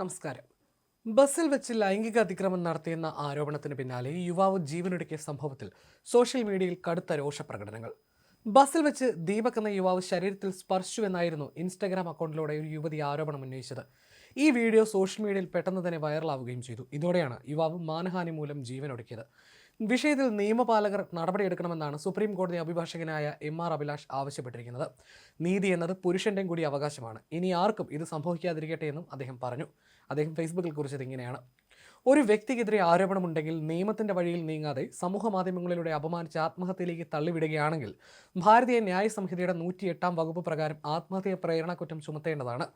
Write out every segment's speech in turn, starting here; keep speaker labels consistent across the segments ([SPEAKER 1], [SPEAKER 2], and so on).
[SPEAKER 1] നമസ്കാരം. ബസ്സിൽ വെച്ച് ലൈംഗിക അതിക്രമം നടത്തിയെന്ന ആരോപണത്തിന് പിന്നാലെ യുവാവ് ജീവനൊടുക്കിയ സംഭവത്തിൽ സോഷ്യൽ മീഡിയയിൽ കടുത്ത രോഷപ്രകടനങ്ങൾ ബസ്സിൽ വെച്ച് ദീപക് എന്ന യുവാവ് ശരീരത്തിൽ സ്പർശിച്ചു എന്നായിരുന്നു ഇൻസ്റ്റാഗ്രാം അക്കൗണ്ടിലൂടെ ഒരു യുവതി ആരോപണം ഉന്നയിച്ചത്. ഈ വീഡിയോ സോഷ്യൽ മീഡിയയിൽ പെട്ടെന്ന് തന്നെ വൈറലാവുകയും ചെയ്തു. ഇതോടെയാണ് യുവാവ് മാനഹാനി മൂലം ജീവനൊടുക്കിയത്. വിഷയത്തിൽ നിയമപാലകർ നടപടിയെടുക്കണമെന്നാണ് സുപ്രീം കോടതി അഭിഭാഷകനായ എം ആർ അഭിലാഷ് ആവശ്യപ്പെട്ടിരിക്കുന്നത്. നീതി എന്നത് പുരുഷന്റെയും കൂടി അവകാശമാണ്. ഇനി ആർക്കും ഇത് സംഭവിക്കാതിരിക്കട്ടെ എന്നും അദ്ദേഹം പറഞ്ഞു. അദ്ദേഹം ഫേസ്ബുക്കിൽ കുറിച്ചത് ഇങ്ങനെയാണ്. ഒരു വ്യക്തിക്കെതിരെ ആരോപണമുണ്ടെങ്കിൽ നിയമത്തിന്റെ വഴിയിൽ നീങ്ങാതെ സമൂഹ മാധ്യമങ്ങളിലൂടെ അപമാനിച്ച് ആത്മഹത്യയിലേക്ക് തള്ളിവിടുകയാണെങ്കിൽ ഭാരതീയ ന്യായ സംഹിതയുടെ നൂറ്റി എട്ടാം വകുപ്പ് പ്രകാരം ആത്മഹത്യ പ്രേരണ കുറ്റം ചുമത്തേണ്ടതാണ്.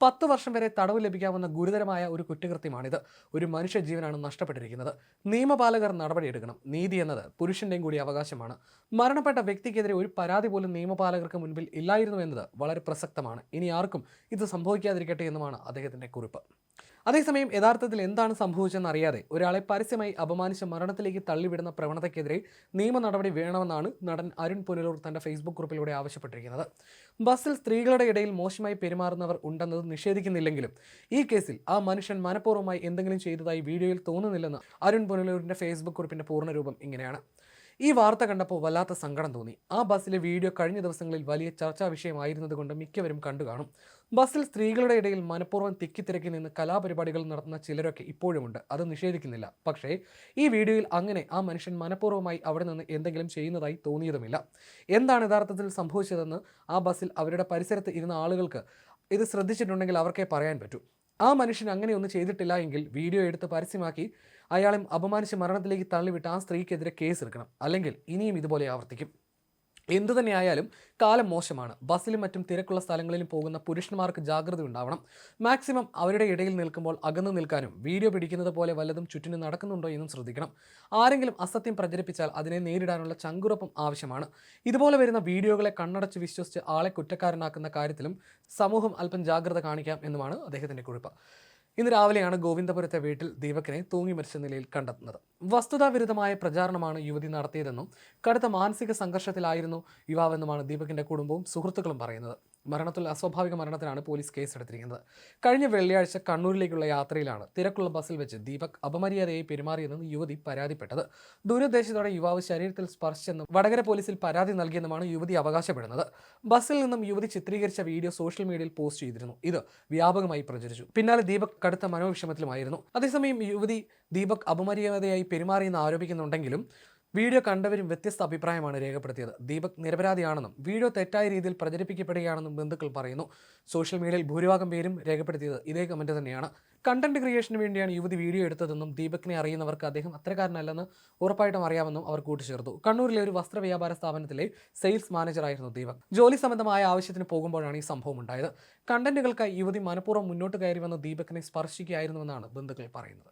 [SPEAKER 1] പത്ത് വർഷം വരെ തടവ് ലഭിക്കാവുന്ന ഗുരുതരമായ ഒരു കുറ്റകൃത്യമാണിത്. ഒരു മനുഷ്യജീവനാണ് നഷ്ടപ്പെട്ടിരിക്കുന്നത്. നിയമപാലകർ നടപടിയെടുക്കണം. നീതി എന്നത് പുരുഷന്റെയും കൂടി അവകാശമാണ്. മരണപ്പെട്ട വ്യക്തിക്കെതിരെ ഒരു പരാതി പോലും നിയമപാലകർക്ക് മുൻപിൽ ഇല്ലായിരുന്നു എന്നത് വളരെ പ്രസക്തമാണ്. ഇനി ആർക്കും ഇത് സംഭവിക്കാതിരിക്കട്ടെ എന്നുമാണ് അദ്ദേഹത്തിന്റെ കുറിപ്പ്. അതേസമയം യഥാർത്ഥത്തിൽ എന്താണ് സംഭവിച്ചതെന്ന് അറിയാതെ ഒരാളെ പരസ്യമായി അപമാനിച്ച് മരണത്തിലേക്ക് തള്ളിവിടുന്ന പ്രവണതയ്ക്കെതിരെ നിയമ നടപടി വേണമെന്നാണ് നടൻ അരുൺ പുനലൂർ തന്റെ ഫേസ്ബുക്ക് ഗ്രൂപ്പിലൂടെ ആവശ്യപ്പെട്ടിരിക്കുന്നത്. ബസ്സിൽ സ്ത്രീകളുടെ ഇടയിൽ മോശമായി പെരുമാറുന്നവർ ഉണ്ടെന്നത് നിഷേധിക്കുന്നില്ലെങ്കിലും ഈ കേസിൽ ആ മനുഷ്യൻ മനഃപൂർവമായി എന്തെങ്കിലും ചെയ്തതായി വീഡിയോയിൽ തോന്നുന്നില്ലെന്ന് അരുൺ പുനലൂരിന്റെ ഫേസ്ബുക്ക് കുറിപ്പിന്റെ പൂർണരൂപം ഇങ്ങനെയാണ്. ഈ വാർത്ത കണ്ടപ്പോൾ വല്ലാത്ത സങ്കടം തോന്നി. ആ ബസ്സിലെ വീഡിയോ കഴിഞ്ഞ ദിവസങ്ങളിൽ വലിയ ചർച്ചാ വിഷയമായിരുന്നത് കൊണ്ട് മിക്കവരും കണ്ടു കാണും. ബസ്സിൽ സ്ത്രീകളുടെ ഇടയിൽ മനഃപൂർവം തിക്കിത്തിരക്കി നിന്ന് കലാപരിപാടികൾ നടത്തുന്ന ചിലരൊക്കെ ഇപ്പോഴുമുണ്ട്. അത് നിഷേധിക്കുന്നില്ല. പക്ഷേ ഈ വീഡിയോയിൽ അങ്ങനെ ആ മനുഷ്യൻ മനഃപൂർവമായി അവിടെ നിന്ന് എന്തെങ്കിലും ചെയ്യുന്നതായി തോന്നിയതുമില്ല. എന്താണ് യഥാർത്ഥത്തിൽ സംഭവിച്ചതെന്ന് ആ ബസ്സിൽ അവരുടെ പരിസരത്ത് ഇരുന്ന ആളുകൾക്ക് ഇത് ശ്രദ്ധിച്ചിട്ടുണ്ടെങ്കിൽ അവർക്കേ പറയാൻ പറ്റൂ. ആ മനുഷ്യൻ അങ്ങനെയൊന്നും ചെയ്തിട്ടില്ല എങ്കിൽ വീഡിയോ എടുത്ത് പരസ്യമാക്കി അയാളെ അപമാനിച്ച് മരണത്തിലേക്ക് തള്ളിവിട്ട് ആ സ്ത്രീക്കെതിരെ കേസ് എടുക്കണം അല്ലെങ്കിൽ ഇനിയും ഇതുപോലെ ആവർത്തിക്കും. എന്തു തന്നെയായാലും കാലം മോശമാണ്. ബസ്സിലും മറ്റും തിരക്കുള്ള സ്ഥലങ്ങളിലും പോകുന്ന പുരുഷന്മാർക്ക് ജാഗ്രത ഉണ്ടാവണം. മാക്സിമം അവരുടെ ഇടയിൽ നിൽക്കുമ്പോൾ അകന്നു നിൽക്കാനും വീഡിയോ പിടിക്കുന്നത് പോലെ വല്ലതും ചുറ്റിനും നടക്കുന്നുണ്ടോ എന്നും ശ്രദ്ധിക്കണം. ആരെങ്കിലും അസത്യം പ്രചരിപ്പിച്ചാൽ അതിനെ നേരിടാനുള്ള ചങ്കുറപ്പും ആവശ്യമാണ്. ഇതുപോലെ വരുന്ന വീഡിയോകളെ കണ്ണടച്ച് വിശ്വസിച്ച് ആളെ കുറ്റക്കാരനാക്കുന്ന കാര്യത്തിലും സമൂഹം അല്പം ജാഗ്രത കാണിക്കാം എന്നുമാണ് അദ്ദേഹത്തിന്റെ കുറിപ്പ്. ഇന്ന് രാവിലെയാണ് ഗോവിന്ദപുരത്തെ വീട്ടിൽ ദീപകിനെ തൂങ്ങി മരിച്ച നിലയിൽ കണ്ടെത്തുന്നത്. വസ്തുതാവിരുദ്ധമായ പ്രചാരണമാണ് യുവതി നടത്തിയതെന്നും കടുത്ത മാനസിക സംഘർഷത്തിലായിരുന്നു യുവാവെന്നുമാണ് ദീപകിന്റെ കുടുംബവും സുഹൃത്തുക്കളും പറയുന്നത്. മരണത്തിൽ അസ്വാഭാവിക മരണത്തിനാണ് പോലീസ് കേസെടുത്തിരിക്കുന്നത്. കഴിഞ്ഞ വെള്ളിയാഴ്ച കണ്ണൂരിലേക്കുള്ള യാത്രയിലാണ് തിരക്കുള്ള ബസ്സിൽ വെച്ച് ദീപക് അപമര്യാദയായി പെരുമാറിയതെന്ന് യുവതി പരാതിപ്പെട്ടത്. ദുരുദ്ദേശത്തോടെ യുവാവ് ശരീരത്തിൽ സ്പർശിച്ചെന്നും വടകര പോലീസിൽ പരാതി നൽകിയെന്നുമാണ് യുവതി അവകാശപ്പെടുന്നത്. ബസ്സിൽ നിന്നും യുവതി ചിത്രീകരിച്ച വീഡിയോ സോഷ്യൽ മീഡിയയിൽ പോസ്റ്റ് ചെയ്തിരുന്നു. ഇത് വ്യാപകമായി പ്രചരിച്ചു. പിന്നാലെ ദീപക് കടുത്ത മനോവിഷമത്തിലുമായിരുന്നു. അതേസമയം യുവതി ദീപക് അപമര്യാദയായി പെരുമാറിയെന്ന് ആരോപിക്കുന്നുണ്ടെങ്കിലും വീഡിയോ കണ്ടവരും വ്യത്യസ്ത അഭിപ്രായമാണ് രേഖപ്പെടുത്തിയത്. ദീപക് നിരപരാധിയാണെന്നും വീഡിയോ തെറ്റായ രീതിയിൽ പ്രചരിപ്പിക്കപ്പെടുകയാണെന്നും ബന്ധുക്കൾ പറയുന്നു. സോഷ്യൽ മീഡിയയിൽ ഭൂരിഭാഗം പേരും രേഖപ്പെടുത്തിയത് ഇതേ കമന്റ് തന്നെയാണ്. കണ്ടന്റ് ക്രിയേഷന് വേണ്ടിയാണ് യുവതി വീഡിയോ എടുത്തതെന്നും ദീപകിനെ അറിയുന്നവർക്ക് അദ്ദേഹം അത്തരക്കാരനല്ലെന്ന് ഉറപ്പായിട്ടും അറിയാമെന്നും അവർ കൂട്ടിച്ചേർത്തു. കണ്ണൂരിലെ ഒരു വസ്ത്ര വ്യാപാര സ്ഥാപനത്തിലെ സെയിൽസ് മാനേജറായിരുന്നു ദീപക്. ജോലി സംബന്ധമായ ആവശ്യത്തിന് പോകുമ്പോഴാണ് ഈ സംഭവം ഉണ്ടായത്. കണ്ടന്റുകൾക്കായി യുവതി മനഃപൂർവം മുന്നോട്ട് കയറി വന്ന് ദീപകിനെ സ്പർശിക്കുകയായിരുന്നുവെന്നാണ് ബന്ധുക്കൾ പറയുന്നത്.